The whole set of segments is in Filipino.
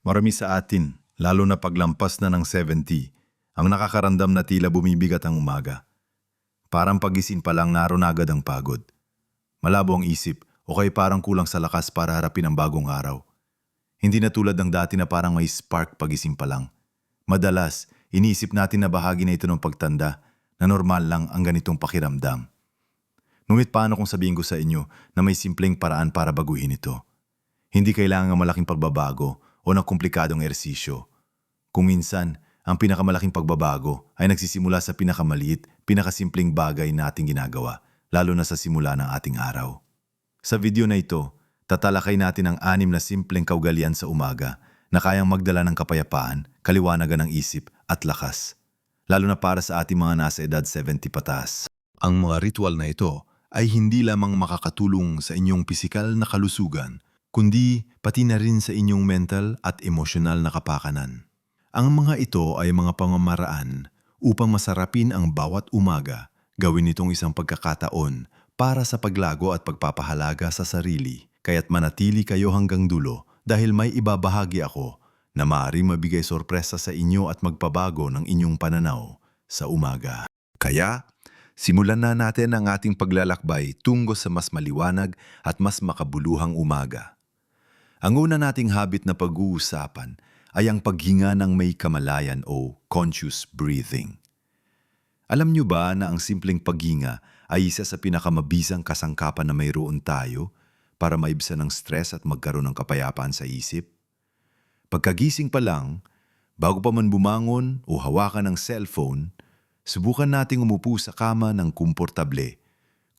Marami sa atin, lalo na paglampas na ng 70, ang nakakaramdam na tila bumibigat ang umaga. Parang pagising pa lang naroon agad ang pagod. Malabo ang isip o kaya parang kulang sa lakas para harapin ang bagong araw. Hindi na tulad ng dati na parang may spark pagising pa lang. Madalas, iniisip natin na bahagi na ito ng pagtanda na normal lang ang ganitong pakiramdam. Ngunit paano kung sabihin ko sa inyo na may simpleng paraan para baguhin ito? Hindi kailangan ng malaking pagbabago o ng komplikadong ersisyo. Kung minsan, ang pinakamalaking pagbabago ay nagsisimula sa pinakamaliit, pinakasimpleng bagay na ating ginagawa, lalo na sa simula ng ating araw. Sa video na ito, tatalakay natin ang anim na simpleng kaugalian sa umaga na kayang magdala ng kapayapaan, kaliwanagan ng isip at lakas, lalo na para sa ating mga nasa edad 70 pataas. Ang mga ritual na ito ay hindi lamang makakatulong sa inyong pisikal na kalusugan, kundi pati na rin sa inyong mental at emosyonal na kapakanan. Ang mga ito ay mga pamamaraan upang masarapin ang bawat umaga, gawin itong isang pagkakataon para sa paglago at pagpapahalaga sa sarili, kaya't manatili kayo hanggang dulo dahil may ibabahagi ako na maaaring mabigay sorpresa sa inyo at magpabago ng inyong pananaw sa umaga. Kaya, simulan na natin ang ating paglalakbay tungo sa mas maliwanag at mas makabuluhang umaga. Ang una nating habit na pag-uusapan ay ang paghinga ng may kamalayan o conscious breathing. Alam niyo ba na ang simpleng paghinga ay isa sa pinakamabisang kasangkapan na mayroon tayo para maibsan ng stress at magkaroon ng kapayapaan sa isip? Pagkagising pa lang, bago pa man bumangon o hawakan ng cellphone, subukan nating umupo sa kama ng komportable.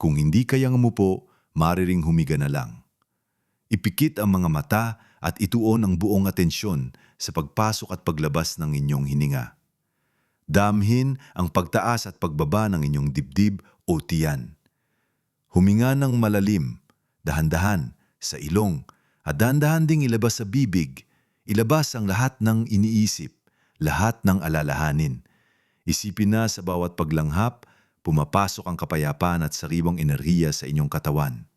Kung hindi kayang umupo, mariring humiga na lang. Ipikit ang mga mata at ituon ang buong atensyon sa pagpasok at paglabas ng inyong hininga. Damhin ang pagtaas at pagbaba ng inyong dibdib o tiyan. Huminga ng malalim, dahan-dahan, sa ilong, at dahan-dahan ding ilabas sa bibig. Ilabas ang lahat ng iniisip, lahat ng alalahanin. Isipin na sa bawat paglanghap, pumapasok ang kapayapaan at sariwang enerhiya sa inyong katawan.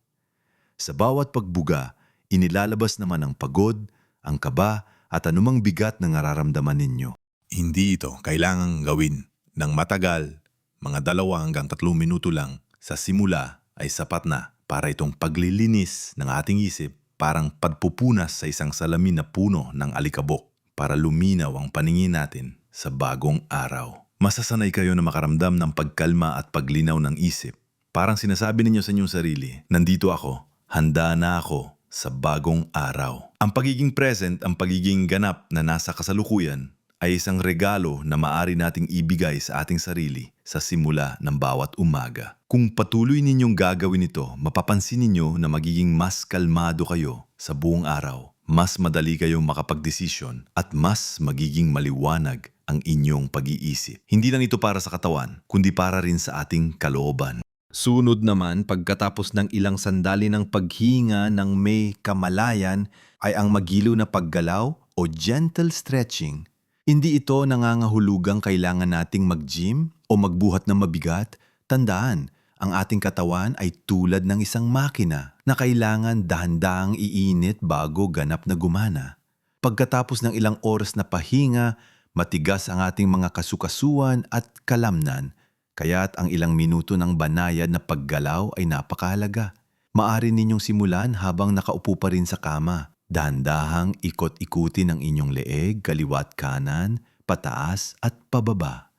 Sa bawat pagbuga, inilalabas naman ang pagod, ang kaba at anumang bigat na nararamdaman ninyo. Hindi ito kailangang gawin ng matagal, mga dalawa hanggang tatlong minuto lang sa simula ay sapat na para itong paglilinis ng ating isip parang pagpupunas sa isang salamin na puno ng alikabok para luminaw ang paningin natin sa bagong araw. Masasanay kayo na makaramdam ng pagkalma at paglinaw ng isip. Parang sinasabi ninyo sa inyong sarili, nandito ako, handa na ako sa bagong araw. Ang pagiging present, ang pagiging ganap na nasa kasalukuyan ay isang regalo na maari nating ibigay sa ating sarili sa simula ng bawat umaga. Kung patuloy ninyong gagawin ito, mapapansin ninyo na magiging mas kalmado kayo sa buong araw. Mas madali kayong makapagdesisyon at mas magiging maliwanag ang inyong pag-iisip. Hindi lang ito para sa katawan, kundi para rin sa ating kalooban. Sunod naman, pagkatapos ng ilang sandali ng paghinga ng may kamalayan ay ang magilo na paggalaw o gentle stretching. Hindi ito nangangahulugang kailangan nating mag-gym o magbuhat ng mabigat. Tandaan, ang ating katawan ay tulad ng isang makina na kailangan dahan-dahang iinit bago ganap na gumana. Pagkatapos ng ilang oras na pahinga, matigas ang ating mga kasukasuan at kalamnan, kaya't ang ilang minuto ng banayad na paggalaw ay napakahalaga. Maari ninyong simulan habang nakaupo pa rin sa kama. Dahan-dahang ikot-ikutin ang inyong leeg, kaliwat kanan, pataas at pababa.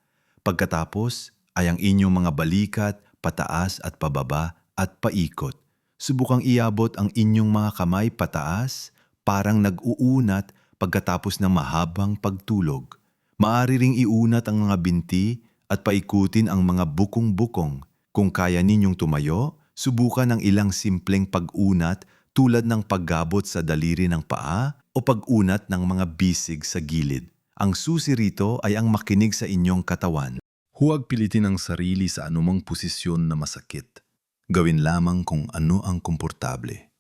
Pagkatapos ay ang inyong mga balikat, pataas at pababa at paikot. Subukang iabot ang inyong mga kamay pataas, parang nag-uunat pagkatapos ng mahabang pagtulog. Maari ring iunat ang mga binti at paikutin ang mga bukong-bukong. Kung kaya ninyong tumayo, subukan ang ilang simpleng pag-unat tulad ng paggabot sa daliri ng paa o pag-unat ng mga bisig sa gilid. Ang susi rito ay ang makinig sa inyong katawan. Huwag pilitin ang sarili sa anumang posisyon na masakit. Gawin lamang kung ano ang komportable.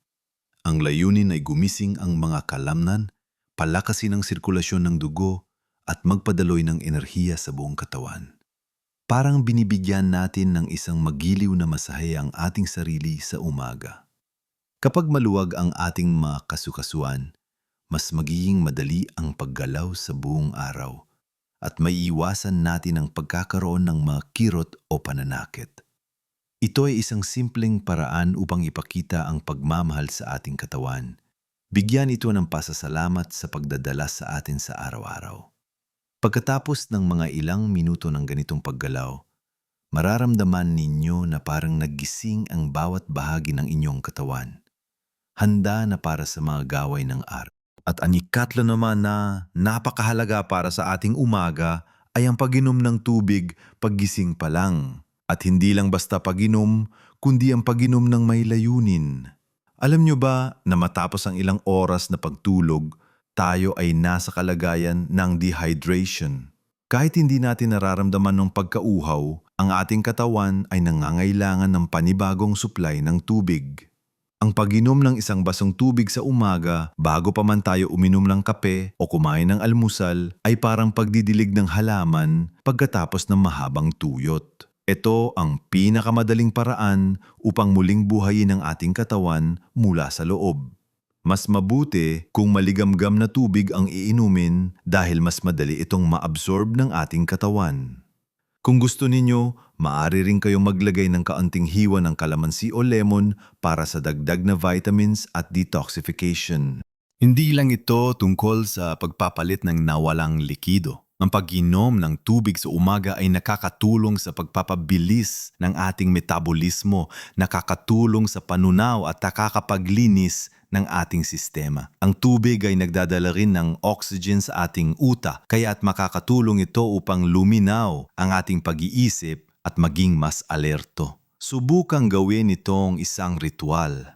Ang layunin ay gumising ang mga kalamnan, palakasin ang sirkulasyon ng dugo, at magpadaloy ng enerhiya sa buong katawan. Parang binibigyan natin ng isang magiliw na masahe ang ating sarili sa umaga. Kapag maluwag ang ating mga kasukasuan, mas magiging madali ang paggalaw sa buong araw at maiiwasan natin ang pagkakaroon ng mga kirot o pananakit. Ito ay isang simpleng paraan upang ipakita ang pagmamahal sa ating katawan. Bigyan ito ng pasasalamat sa pagdadala sa atin sa araw-araw. Pagkatapos ng mga ilang minuto ng ganitong paggalaw, mararamdaman ninyo na parang naggising ang bawat bahagi ng inyong katawan. Handa na para sa mga gaway ng araw. At ang ikatlo naman na napakahalaga para sa ating umaga ay ang paginom ng tubig paggising pa lang. At hindi lang basta paginom, kundi ang paginom ng may layunin. Alam nyo ba na matapos ang ilang oras na pagtulog, tayo ay nasa kalagayan ng dehydration. Kahit hindi natin nararamdaman ng pagkauhaw, ang ating katawan ay nangangailangan ng panibagong supply ng tubig. Ang paginom ng isang basong tubig sa umaga bago pa man tayo uminom ng kape o kumain ng almusal ay parang pagdidilig ng halaman pagkatapos ng mahabang tuyot. Ito ang pinakamadaling paraan upang muling buhayin ang ating katawan mula sa loob. Mas mabuti kung maligamgam na tubig ang iinumin dahil mas madali itong maabsorb ng ating katawan. Kung gusto ninyo, maaari rin kayong maglagay ng kaunting hiwa ng kalamansi o lemon para sa dagdag na vitamins at detoxification. Hindi lang ito tungkol sa pagpapalit ng nawalang likido. Ang pag-inom ng tubig sa umaga ay nakakatulong sa pagpapabilis ng ating metabolismo, nakakatulong sa panunaw at nakakapaglinis ng ating sistema. Ang tubig ay nagdadala rin ng oxygen sa ating uta, kaya't makakatulong ito upang luminaw ang ating pag-iisip at maging mas alerto. Subukang gawin itong isang ritual.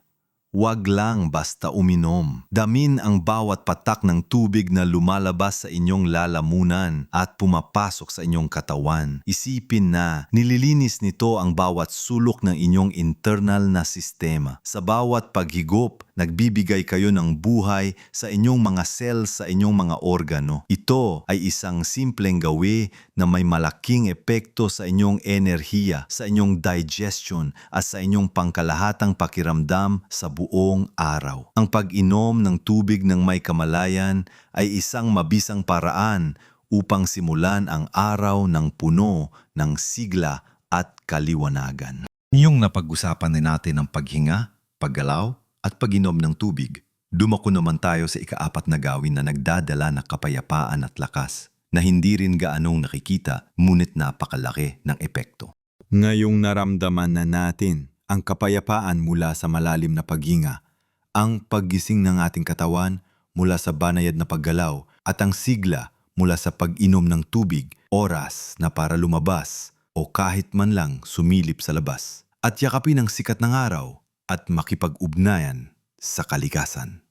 Huwag lang basta uminom. Damin ang bawat patak ng tubig na lumalabas sa inyong lalamunan at pumapasok sa inyong katawan. Isipin na nililinis nito ang bawat sulok ng inyong internal na sistema. Sa bawat paghigop, nagbibigay kayo ng buhay sa inyong mga cells sa inyong mga organo. Ito ay isang simpleng gawi na may malaking epekto sa inyong enerhiya, sa inyong digestion at sa inyong pangkalahatang pakiramdam sa buong araw. Ang pag-inom ng tubig ng may kamalayan ay isang mabisang paraan upang simulan ang araw ng puno ng sigla at kaliwanagan. Ngayong napag-usapan na natin ang paghinga, paggalaw, at pag-inom ng tubig, dumako naman tayo sa ikaapat na gawin na nagdadala ng kapayapaan at lakas na hindi rin gaanong nakikita ngunit napakalaki ng epekto. Ngayong naramdaman na natin ang kapayapaan mula sa malalim na paghinga, ang paggising ng ating katawan mula sa banayad na paggalaw at ang sigla mula sa pag-inom ng tubig, oras na para lumabas o kahit man lang sumilip sa labas. At yakapin ang sikat ng araw at makipag-ugnayan sa kalikasan.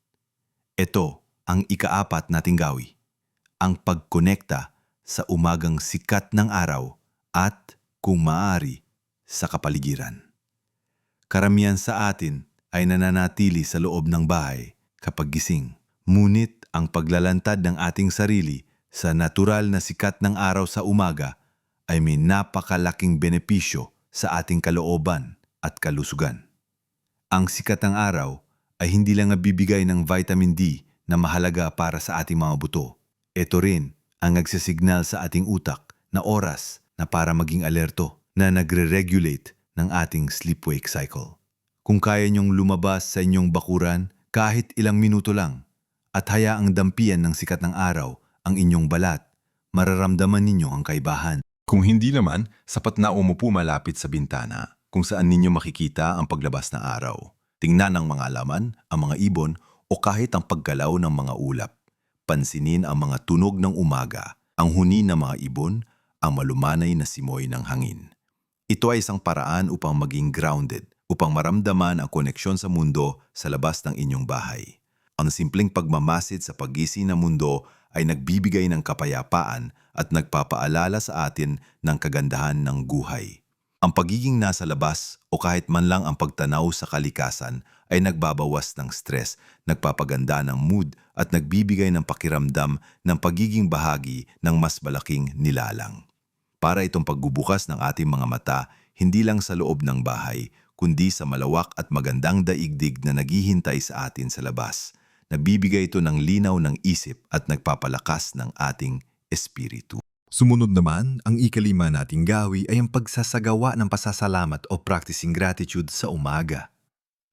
Ito ang ikaapat nating gawi, ang pagkonekta sa umagang sikat ng araw at, kung maaari, sa kapaligiran. Karamihan sa atin ay nananatili sa loob ng bahay kapag gising. Ngunit ang paglalantad ng ating sarili sa natural na sikat ng araw sa umaga ay may napakalaking benepisyo sa ating kalooban at kalusugan. Ang sikat ng araw ay hindi lang nabibigay ng vitamin D na mahalaga para sa ating mga buto. Ito rin ang nagsisignal sa ating utak na oras na para maging alerto na nagre-regulate ng ating sleep-wake cycle. Kung kaya niyong lumabas sa inyong bakuran kahit ilang minuto lang at hayaang dampian ng sikat ng araw ang inyong balat, mararamdaman ninyo ang kaibahan. Kung hindi naman, sapat na umupo malapit sa bintana kung saan ninyo makikita ang paglabas na araw. Tingnan ang mga laman, ang mga ibon o kahit ang paggalaw ng mga ulap. Pansinin ang mga tunog ng umaga, ang huni ng mga ibon, ang malumanay na simoy ng hangin. Ito ay isang paraan upang maging grounded, upang maramdaman ang koneksyon sa mundo sa labas ng inyong bahay. Ang simpleng pagmamasid sa pagising ng mundo ay nagbibigay ng kapayapaan at nagpapaalala sa atin ng kagandahan ng guhay. Ang pagiging nasa labas o kahit man lang ang pagtanaw sa kalikasan ay nagbabawas ng stress, nagpapaganda ng mood at nagbibigay ng pakiramdam ng pagiging bahagi ng mas malaking nilalang para itong pagbubukas ng ating mga mata hindi lang sa loob ng bahay, kundi sa malawak at magandang daigdig na naghihintay sa atin sa labas. Nagbibigay ito ng linaw ng isip at nagpapalakas ng ating espiritu. Sumunod naman, ang ikalima nating gawi ay ang pagsasagawa ng pasasalamat o practicing gratitude sa umaga.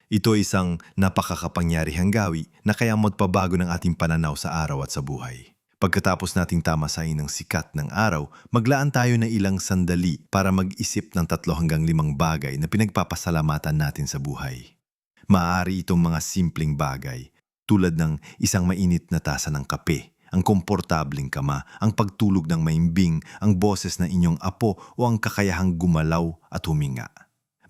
Ito ay isang napakakapangyarihang gawi na kaya magpabago ng ating pananaw sa araw at sa buhay. Pagkatapos nating tamasahin ng sikat ng araw, maglaan tayo ng ilang sandali para mag-isip ng tatlo hanggang limang bagay na pinagpapasalamatan natin sa buhay. Maaari itong mga simpleng bagay tulad ng isang mainit na tasa ng kape, ang komportabling kama, ang pagtulog ng maimbing, ang boses ng inyong apo o ang kakayahang gumalaw at huminga.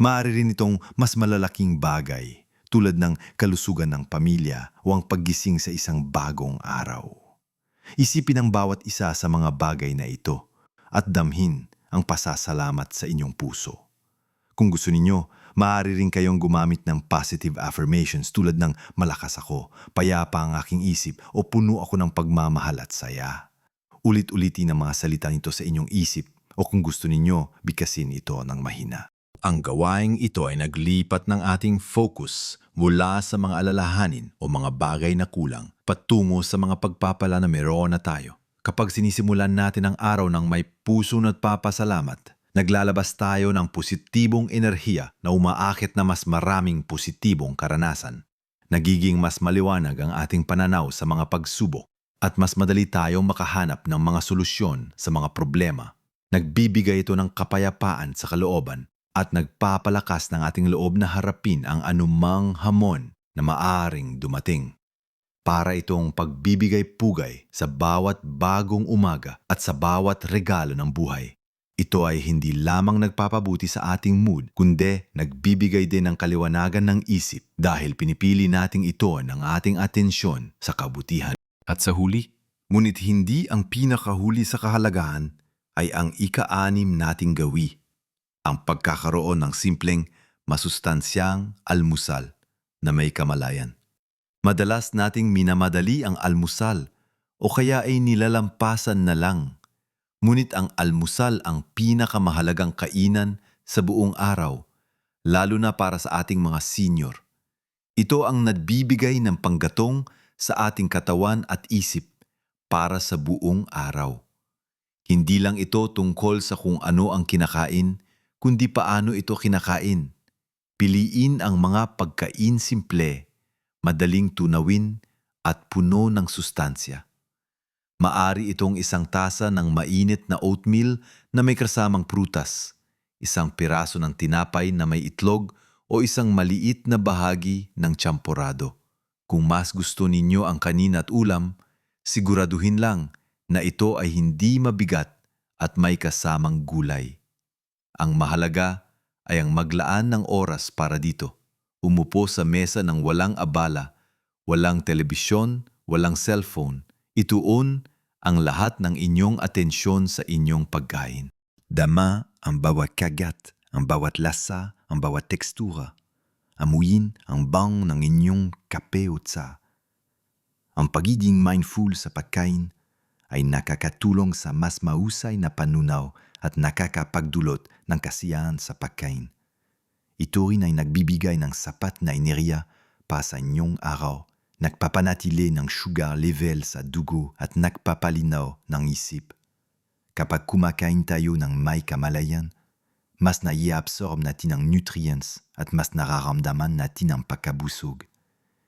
Maaari rin itong mas malalaking bagay tulad ng kalusugan ng pamilya o ang paggising sa isang bagong araw. Isipin ang bawat isa sa mga bagay na ito at damhin ang pasasalamat sa inyong puso. Kung gusto ninyo, maaari rin kayong gumamit ng positive affirmations tulad ng malakas ako, payapa ang aking isip o puno ako ng pagmamahal at saya. Ulit-ulitin ang mga salita nito sa inyong isip o kung gusto ninyo, bikasin ito ng mahina. Ang gawaing ito ay naglipat ng ating focus mula sa mga alalahanin o mga bagay na kulang patungo sa mga pagpapala na meron na tayo. Kapag sinisimulan natin ang araw ng may puso at papasalamat, naglalabas tayo ng positibong enerhiya na umaakit na mas maraming positibong karanasan. Nagiging mas maliwanag ang ating pananaw sa mga pagsubok at mas madali tayong makahanap ng mga solusyon sa mga problema. Nagbibigay ito ng kapayapaan sa kalooban at nagpapalakas ng ating loob na harapin ang anumang hamon na maaring dumating. Para itong pagbibigay pugay sa bawat bagong umaga at sa bawat regalo ng buhay. Ito ay hindi lamang nagpapabuti sa ating mood, kundi nagbibigay din ng kaliwanagan ng isip dahil pinipili nating ito ng ating atensyon sa kabutihan. At sa huli, ngunit hindi ang pinakahuli sa kahalagahan ay ang ika-anim nating gawi ang pagkakaroon ng simpleng masustansyang almusal na may kamalayan. Madalas nating minamadali ang almusal o kaya ay nilalampasan na lang. Ngunit ang almusal ang pinakamahalagang kainan sa buong araw, lalo na para sa ating mga senior. Ito ang nagbibigay ng panggatong sa ating katawan at isip para sa buong araw. Hindi lang ito tungkol sa kung ano ang kinakain, kundi paano ito kinakain. Piliin ang mga pagkain simple, madaling tunawin at puno ng sustansya. Maari itong isang tasa ng mainit na oatmeal na may kasamang prutas, isang piraso ng tinapay na may itlog o isang maliit na bahagi ng champorado. Kung mas gusto ninyo ang kanin at ulam, siguraduhin lang na ito ay hindi mabigat at may kasamang gulay. Ang mahalaga ay ang maglaan ng oras para dito. Umupo sa mesa ng walang abala, walang telebisyon, walang cellphone. Ituon ang lahat ng inyong atensyon sa inyong pagkain. Dama ang bawat kagat, ang bawat lasa, ang bawat tekstura. Amuyin ang bang ng inyong kape o tsa. Ang pagiging mindful sa pagkain ay nakakatulong sa mas mausay na panunaw at nakakapagdulot ng kasiyahan sa pagkain. Ito rin ay nagbibigay ng sapat na enerhiya para sa inyong araw, nagpapanatili ng sugar level sa dugo at nagpapalinaw ng isip. Kapag kumakain tayo ng may kamalayan, mas naiabsorb natin ang nutrients at mas nararamdaman natin ang pagkabusog.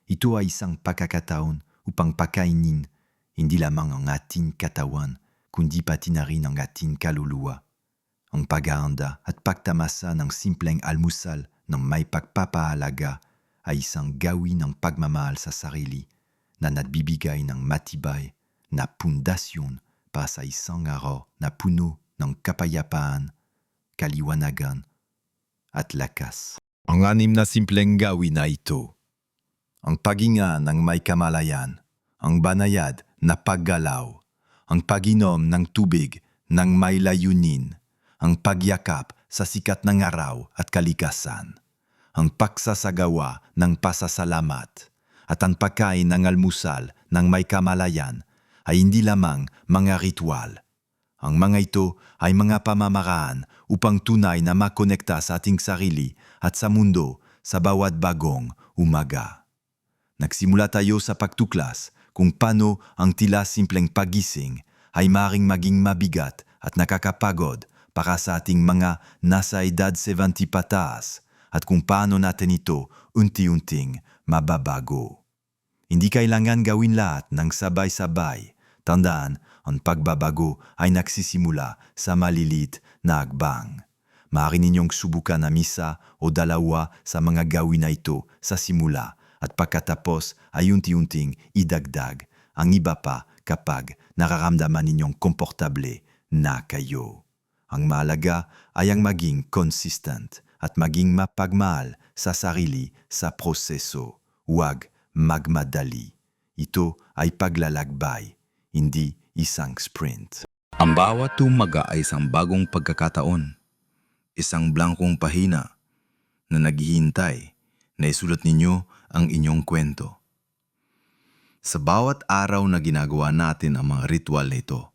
Ito ay isang pagkakataon upang pakainin hindi lamang ang ating katawan, kundi pati na rin ang ating kaluluwa. Ang paghahanda at pagtamasa ng simpleng almusal ng may pagpapahalaga ay isang gawin ng pagmamahal sa sarili na nagbibigay ng matibay na pundasyon para sa isang araw na puno ng kapayapaan, kaliwanagan at lakas. Ang anim na simpleng gawin na ito, ang paginga ng may kamalayan, ang banayad na paggalaw, ang paginom ng tubig ng may layunin, ang pagyakap sa sikat ng araw at kalikasan, ang pagsasagawa ng pasasalamat, at ang pagkain ng almusal ng may kamalayan ay hindi lamang mga ritual. Ang mga ito ay mga pamamaraan upang tunay na makonekta sa ating sarili at sa mundo sa bawat bagong umaga. Nagsimula tayo sa pagtuklas kung paano ang tila simpleng pagising ay maring maging mabigat at nakakapagod para sa ating mga nasa edad 70 pataas at kung paano natin ito unti-unting mababago. Hindi kailangan gawin lahat ng sabay-sabay. Tandaan, ang pagbabago ay nagsisimula sa malilit na agbang. Maaari ninyong subukan na misa o dalawa sa mga gawin na ito sa simula at pagkatapos ay unti-unting idagdag ang iba pa kapag nakaramdaman ninyong komportable na kayo. Ang mahalaga ay ang maging consistent at maging mapagmahal sa sarili sa proseso. Huwag magmadali. Ito ay paglalakbay, hindi isang sprint. Ang bawat tumaga ay isang bagong pagkakataon. Isang blankong pahina na naghihintay na isulat ninyo ang inyong kwento. Sa bawat araw na ginagawa natin ang mga ritual na ito,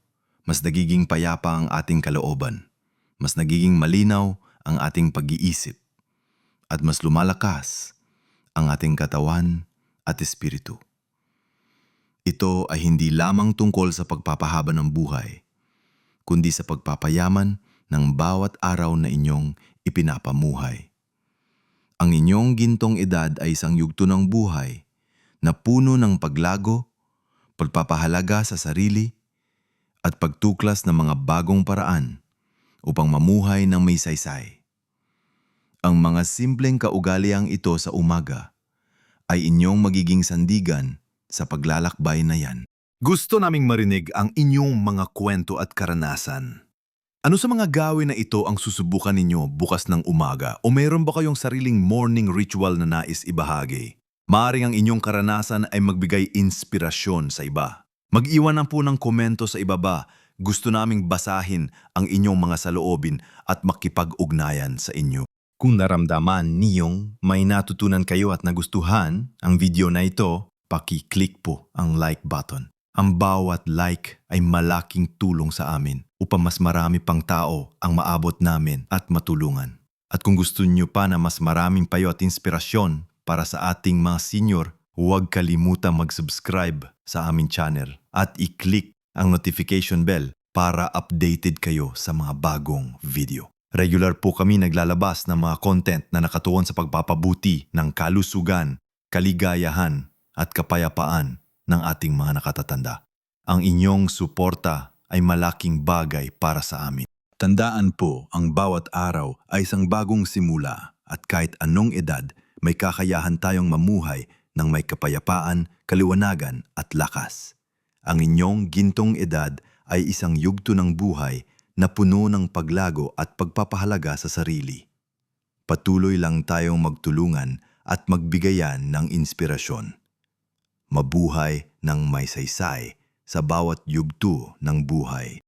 mas nagiging payapa ang ating kalooban, mas nagiging malinaw ang ating pag-iisip, at mas lumalakas ang ating katawan at espiritu. Ito ay hindi lamang tungkol sa pagpapahaba ng buhay, kundi sa pagpapayaman ng bawat araw na inyong ipinapamuhay. Ang inyong gintong edad ay isang yugto ng buhay na puno ng paglago, pagpapahalaga sa sarili, at pagtuklas ng mga bagong paraan upang mamuhay ng may saysay. Ang mga simpleng kaugaliang ito sa umaga ay inyong magiging sandigan sa paglalakbay na yan. Gusto naming marinig ang inyong mga kwento at karanasan. Ano sa mga gawin na ito ang susubukan ninyo bukas ng umaga o mayroon ba kayong sariling morning ritual na nais ibahagi? Maaring ang inyong karanasan ay magbigay inspirasyon sa iba. Mag-iwan na po ng komento sa ibaba. Gusto naming basahin ang inyong mga saloobin at makipag-ugnayan sa inyo. Kung naramdaman niyong may natutunan kayo at nagustuhan ang video na ito, paki-click po ang like button. Ang bawat like ay malaking tulong sa amin upang mas marami pang tao ang maabot namin at matulungan. At kung gusto niyo pa na mas maraming payo at inspirasyon para sa ating mga senior, huwag kalimutang mag-subscribe sa aming channel at i-click ang notification bell para updated kayo sa mga bagong video. Regular po kami naglalabas ng mga content na nakatuon sa pagpapabuti ng kalusugan, kaligayahan at kapayapaan ng ating mga nakatatanda. Ang inyong suporta ay malaking bagay para sa amin. Tandaan po, ang bawat araw ay isang bagong simula at kahit anong edad, may kakayahan tayong mamuhay ng may kapayapaan, kaliwanagan at lakas. Ang inyong gintong edad ay isang yugto ng buhay na puno ng paglago at pagpapahalaga sa sarili. Patuloy lang tayong magtulungan at magbigayan ng inspirasyon. Mabuhay ng may saysay sa bawat yugto ng buhay.